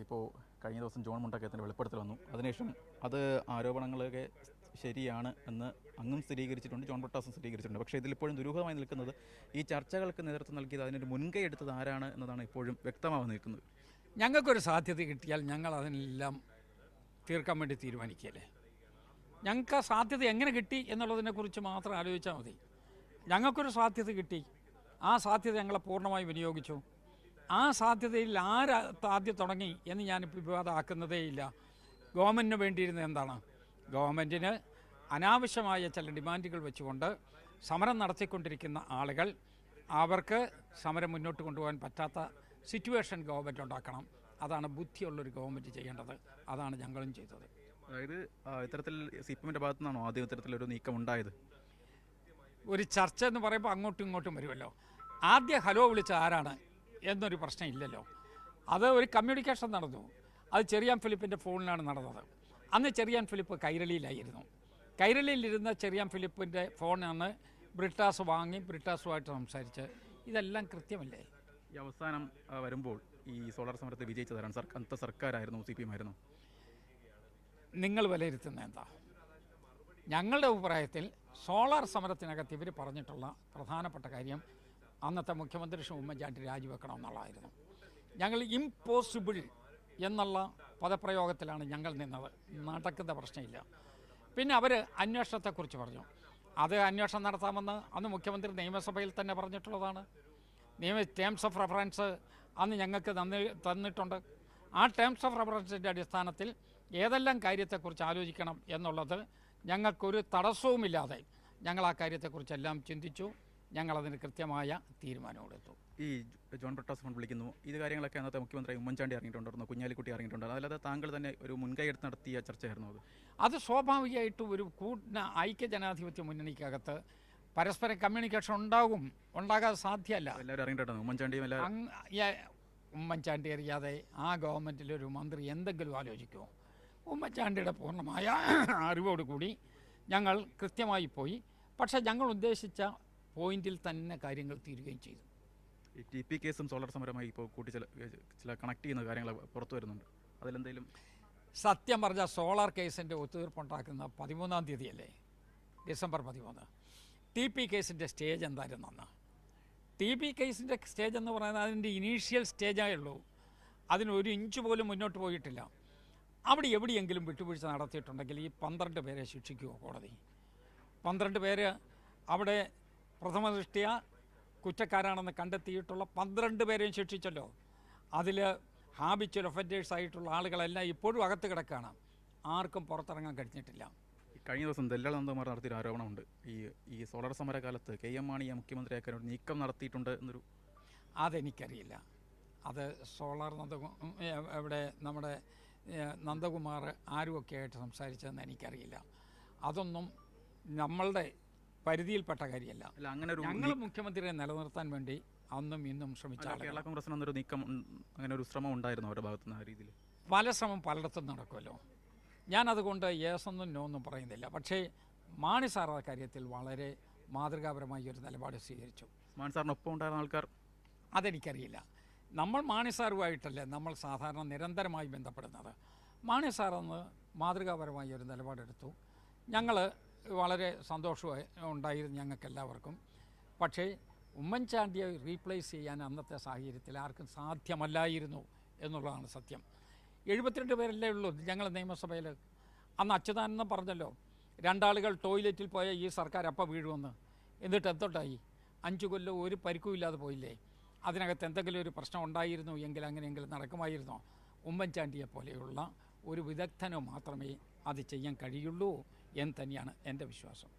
ഇപ്പോൾ കഴിഞ്ഞ ദിവസം ജോൺ മുണ്ടക്കയത്തിന്റെ വെളിപ്പെടുത്തൽ വന്നു. അതിനുശേഷം അത് ആരോപണങ്ങളൊക്കെ ശരിയാണ് എന്ന് അങ്ങും സ്ഥിരീകരിച്ചിട്ടുണ്ട് ജോൺ ബ്രിട്ടാസും സ്ഥിരീകരിച്ചിട്ടുണ്ട്. പക്ഷേ ഇതിലിപ്പോഴും ദുരൂഹമായി നിൽക്കുന്നത് ഈ ചർച്ചകൾക്ക് നേതൃത്വം നൽകിയത് അതിനൊരു മുൻകൈ എടുത്തത് ആരാണ് എന്നതാണ് ഇപ്പോഴും വ്യക്തമാവാൻ നിൽക്കുന്നത്. ഞങ്ങൾക്കൊരു സാധ്യത കിട്ടിയാൽ ഞങ്ങൾ അതിനെല്ലാം തീർക്കാൻ വേണ്ടി തീരുമാനിക്കുകയല്ലേ? ഞങ്ങൾക്ക് ആ സാധ്യത എങ്ങനെ കിട്ടി എന്നുള്ളതിനെക്കുറിച്ച് മാത്രം ആലോചിച്ചാൽ മതി. ഞങ്ങൾക്കൊരു സാധ്യത കിട്ടി. ആ സാധ്യത ഞങ്ങളെ പൂർണമായി വിനിയോഗിച്ചു. ആ സാധ്യതയിൽ ആര് ആദ്യം തുടങ്ങി എന്ന് ഞാനിപ്പോൾ വിവാദമാക്കുന്നതേ ഇല്ല ഗവൺമെന്റിന് വേണ്ടിയിരുന്നത് എന്താണ്? ഗവൺമെന്റിന് അനാവശ്യമായ ചില ഡിമാൻഡുകൾ വെച്ചുകൊണ്ട് സമരം നടത്തിക്കൊണ്ടിരിക്കുന്ന ആളുകൾ അവർക്ക് സമരം മുന്നോട്ട് കൊണ്ടുപോകാൻ പറ്റാത്ത സിറ്റുവേഷൻ ഗവൺമെന്റ് ഉണ്ടാക്കണം. അതാണ് ബുദ്ധിയുള്ളൊരു ഗവൺമെന്റ് ചെയ്യേണ്ടത്. അതാണ് ഞങ്ങളും ചെയ്തത്. അതായത് ഇത്തരത്തിൽ സി പി എമ്മിന്റെ ഭാഗത്തു നിന്നാണോ ആദ്യം ഇത്തരത്തിലൊരു നീക്കം ഉണ്ടായത് ഒരു ചർച്ച എന്ന് പറയുമ്പോൾ അങ്ങോട്ടും ഇങ്ങോട്ടും വരുമല്ലോ. ആദ്യ ഹലോ വിളിച്ച ആരാണ്? എന്നൊരു പ്രശ്നം ഇല്ലല്ലോ അത് ഒരു കമ്മ്യൂണിക്കേഷൻ നടന്നു. അത് ചെറിയാൻ ഫിലിപ്പിന്റെ ഫോണിലാണ് നടന്നത്. അന്ന് ചെറിയാൻ ഫിലിപ്പ് കൈരളിയിലായിരുന്നു. കൈരളിയിലിരുന്ന ചെറിയാൻ ഫിലിപ്പിന്റെ ഫോണാണ് ബ്രിട്ടാസ് വാങ്ങി ബ്രിട്ടാസുമായിട്ട് സംസാരിച്ച്. ഇതെല്ലാം കൃത്യമല്ലേ? ഈ അവസാനം വരുമ്പോൾ ഈ സോളാർ സമരത്തെ വിജയിച്ചതാരാണ്? സർക്കാർ അന്നത്തെ സർക്കാരായിരുന്നു സി പി എം ആയിരുന്നു നിങ്ങൾ വിലയിരുത്തുന്ന എന്താ? ഞങ്ങളുടെ അഭിപ്രായത്തിൽ സോളാർ സമരത്തിനകത്ത് ഇവർ പറഞ്ഞിട്ടുള്ള പ്രധാനപ്പെട്ട കാര്യം അന്നത്തെ മുഖ്യമന്ത്രി ശ്രീ ഉമ്മൻചാണ്ടി രാജിവെക്കണം എന്നുള്ളതായിരുന്നു. ഞങ്ങൾ ഇംപോസിബിൾ എന്നുള്ള പദപ്രയോഗത്തിലാണ് ഞങ്ങൾ നിന്നത്. നടക്കുന്ന പ്രശ്നമില്ല. പിന്നെ അവർ അന്വേഷണത്തെക്കുറിച്ച് പറഞ്ഞു. അത് അന്വേഷണം നടത്താമെന്ന് അന്ന് മുഖ്യമന്ത്രി നിയമസഭയിൽ തന്നെ പറഞ്ഞിട്ടുള്ളതാണ്. നിയമ ടേംസ് ഓഫ് റെഫറൻസ് അന്ന് ഞങ്ങൾക്ക് തന്നി തന്നിട്ടുണ്ട്. ആ ടേംസ് ഓഫ് റെഫറൻസിന്റെ അടിസ്ഥാനത്തിൽ ഏതെല്ലാം കാര്യത്തെക്കുറിച്ച് ആലോചിക്കണം എന്നുള്ളത് ഞങ്ങൾക്കൊരു തടസ്സവുമില്ലാതെ ഞങ്ങൾ ആ കാര്യത്തെക്കുറിച്ചെല്ലാം ചിന്തിച്ചു. ഞങ്ങളതിന് കൃത്യമായ തീരുമാനമെടുത്തു. ഈ ജോൺ ബ്രിട്ടാസ് ഫോൺ വിളിക്കുന്നു. ഇത് കാര്യങ്ങളൊക്കെ അന്നത്തെ മുഖ്യമന്ത്രി ഉമ്മൻചാണ്ടി ഇറങ്ങിയിട്ടുണ്ടായിരുന്നു കുഞ്ഞാലിക്കുട്ടി ഇറങ്ങിയിട്ടുണ്ടായിരുന്നു അതല്ലാതെ താങ്കൾ തന്നെ ഒരു മുൻകൈ എടുത്ത് നടത്തിയ ചർച്ചയായിരുന്നു അത്. അത് സ്വാഭാവികമായിട്ടും ഒരു ഐക്യ ജനാധിപത്യ മുന്നണിക്കകത്ത് പരസ്പര കമ്മ്യൂണിക്കേഷൻ ഉണ്ടാകും. ഉണ്ടാകാതെ സാധ്യമല്ല. എല്ലാവരും ഇറങ്ങിയിട്ടുണ്ടായിരുന്നു ഉമ്മൻചാണ്ടിയും എല്ലാവരും ഉമ്മൻചാണ്ടി അറിയാതെ ആ ഗവൺമെന്റിലൊരു മന്ത്രി എന്തെങ്കിലും ആലോചിക്കുമോ ഉമ്മൻചാണ്ടിയുടെ പൂർണമായ അറിവോടുകൂടി ഞങ്ങൾ കൃത്യമായി പോയി. പക്ഷേ ഞങ്ങൾ ഉദ്ദേശിച്ച പോയിന്റിൽ തന്നെ കാര്യങ്ങൾ തീരുകയും ചെയ്തു. ഈ ടി പി കേസും സോളാർ സമരമായി ഇപ്പോൾ കൂട്ടി ചില ചില കണക്ട് ചെയ്യുന്ന കാര്യങ്ങൾ പുറത്തു വരുന്നുണ്ട്. അതിലെന്തെങ്കിലും സത്യം പറഞ്ഞ സോളാർ കേസിന്റെ ഒത്തുതീർപ്പുണ്ടാക്കുന്ന പതിമൂന്നാം തീയതിയല്ലേ? ഡിസംബർ പതിമൂന്ന്. ടി പി കേസിന്റെ സ്റ്റേജ് എന്തായിരുന്നു അന്ന്? ടി പി കേസിന്റെ സ്റ്റേജ് എന്ന് പറയുന്നത് അതിന്റെ ഇനീഷ്യൽ സ്റ്റേജേ ഉള്ളൂ. അതിന് ഒരു ഇഞ്ച് പോലും മുന്നോട്ട് പോയിട്ടില്ല. അവിടെ എവിടെയെങ്കിലും വിട്ടുവീഴ്ച നടത്തിയിട്ടുണ്ടെങ്കിൽ ഈ പന്ത്രണ്ട് പേരെ ശിക്ഷിക്കുമോ കോടതി? പന്ത്രണ്ട് പേര് അവിടെ പ്രഥമ ദൃഷ്ടിയ കുറ്റക്കാരാണെന്ന് കണ്ടെത്തിയിട്ടുള്ള പന്ത്രണ്ട് പേരെയും ശിക്ഷിച്ചല്ലോ. അതിൽ ഹാബിച്വൽ ഒഫൻഡേഴ്സ് ആയിട്ടുള്ള ആളുകളെല്ലാം ഇപ്പോഴും അകത്ത് കിടക്കുകയാണ് ആർക്കും പുറത്തിറങ്ങാൻ കഴിഞ്ഞിട്ടില്ല. കഴിഞ്ഞ ദിവസം ദല്ലാൾ നന്ദകുമാർ നടത്തിയൊരു ആരോപണമുണ്ട്. ഈ ഈ സോളാർ സമരകാലത്ത് കെ എം മാണിയെ മുഖ്യമന്ത്രിയാക്കാൻ ഒരു നീക്കം നടത്തിയിട്ടുണ്ട് എന്നൊരു അതെനിക്കറിയില്ല. അത് സോളാർ നന്ദ ഇവിടെ നമ്മുടെ നന്ദകുമാർ ആരുമൊക്കെ ആയിട്ട് സംസാരിച്ചതെന്ന് എനിക്കറിയില്ല. അതൊന്നും നമ്മളുടെ പരിധിയിൽപ്പെട്ട കാര്യമല്ല. അങ്ങനെ ഞങ്ങൾ മുഖ്യമന്ത്രിയെ നിലനിർത്താൻ വേണ്ടി അന്നും ഇന്നും ശ്രമിച്ച കേരള കോൺഗ്രസ് അന്നൊരു നീക്കം അങ്ങനെ ഒരു ശ്രമം ഉണ്ടായിരുന്നു അവരുടെ ഭാഗത്തു നിന്ന് ആ രീതിയിൽ? പല ശ്രമം പലയിടത്തും നടക്കുമല്ലോ. ഞാനതുകൊണ്ട് യേസ് എന്നും നോ എന്നും പറയുന്നില്ല. പക്ഷേ മാണി സാർ ആ കാര്യത്തിൽ വളരെ മാതൃകാപരമായി ഒരു നിലപാട് സ്വീകരിച്ചു. മാൻ സാറിനൊപ്പം ഉണ്ടായിരുന്ന ആൾക്കാർ? അതെനിക്കറിയില്ല. നമ്മൾ മാണി സാറുമായിട്ടല്ലേ നമ്മൾ സാധാരണ നിരന്തരമായി ബന്ധപ്പെടുന്നത്? മാണി സാർ അന്ന് മാതൃകാപരമായി ഒരു നിലപാടെടുത്തു. ഞങ്ങൾ വളരെ സന്തോഷമായി ഉണ്ടായിരുന്നു ഞങ്ങൾക്ക് എല്ലാവർക്കും പക്ഷേ ഉമ്മൻചാണ്ടിയെ റീപ്ലേസ് ചെയ്യാൻ അന്നത്തെ സാഹചര്യത്തിൽ ആർക്കും സാധ്യമല്ലായിരുന്നു എന്നുള്ളതാണ് സത്യം. എഴുപത്തിരണ്ട് പേരല്ലേ ഉള്ളൂ ഞങ്ങൾ നിയമസഭയിൽ. അന്ന് അച്യുതാനന്ദം പറഞ്ഞല്ലോ രണ്ടാളുകൾ ടോയ്ലറ്റിൽ പോയ ഈ സർക്കാർ അപ്പം വീഴുമെന്ന്? എന്നിട്ട് എന്തോട്ടായി അഞ്ച് കൊല്ലം ഒരു പരിക്കും ഇല്ലാതെ പോയില്ലേ? അതിനകത്ത് എന്തെങ്കിലും ഒരു പ്രശ്നം ഉണ്ടായിരുന്നു എങ്കിൽ അങ്ങനെയെങ്കിലും നടക്കുമായിരുന്നോ? ഉമ്മൻചാണ്ടിയെ പോലെയുള്ള ഒരു വിദഗ്ധനോ മാത്രമേ അത് ചെയ്യാൻ കഴിയുള്ളൂ. എന്ന് തന്നെയാണ് എന്റെ വിശ്വാസം.